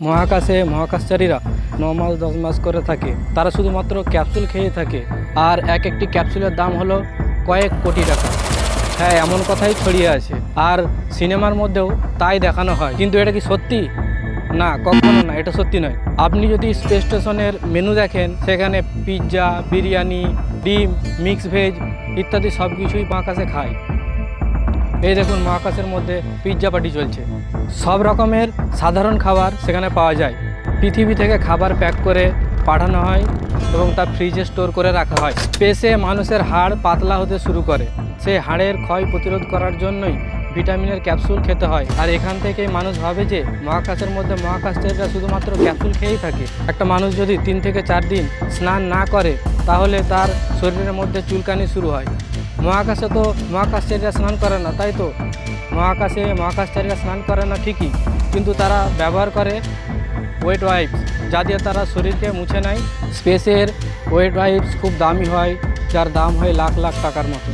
মহাকাশে মহাকাশচারীরা ন মাস, দশ মাস করে থাকে। তারা শুধুমাত্র ক্যাপসুল খেয়ে থাকে। আর এক একটি ক্যাপসুলের দাম হলো কয়েক কোটি টাকা। হ্যাঁ এমন কথাই ছড়িয়ে আছে। আর সিনেমার মধ্যেও তাই দেখানো হয়। কিন্তু এটা কি সত্যি? না, কখনো না, এটা সত্যি নয়। আপনি যদি স্পেস স্টেশনের মেনু দেখেন, সেখানে পিৎজা, বিরিয়ানি, ডিম, মিক্স ভেজ ইত্যাদি সব কিছুই মহাকাশে খায়। এই দেখুন মহাকাশের মধ্যে পিৎজা পার্টি চলছে। সব রকমের সাধারণ খাবার সেখানে পাওয়া যায়। পৃথিবী থেকে খাবার প্যাক করে পাঠানো হয় এবং তা ফ্রিজে স্টোর করে রাখা হয়। স্পেসে মানুষের হাড় পাতলা হতে শুরু করে। সেই হাড়ের ক্ষয় প্রতিরোধ করার জন্যই ভিটামিনের ক্যাপসুল খেতে হয়। আর এখান থেকেই মানুষ ভাবে যে, মহাকাশের মধ্যে মহাকাশচারীরা শুধুমাত্র ক্যাপসুল খেয়েই থাকে। একটা মানুষ যদি তিন থেকে চার দিন স্নান না করে, তাহলে তার শরীরের মধ্যে চুলকানি শুরু হয়। মহাকাশে তো মহাকাশচারীরা স্নান করে না, তাই তো? মহাকাশে মহাকাশচারীরা স্নান করে না ঠিকই, কিন্তু তারা ব্যবহার করে ওয়েট ওয়াইপস যা দিয়ে তারা শরীরকে মুছে নেয়। স্পেসের ওয়েট ওয়াইপস খুব দামি হয়, যার দাম হয় লাখ লাখ টাকার মতো।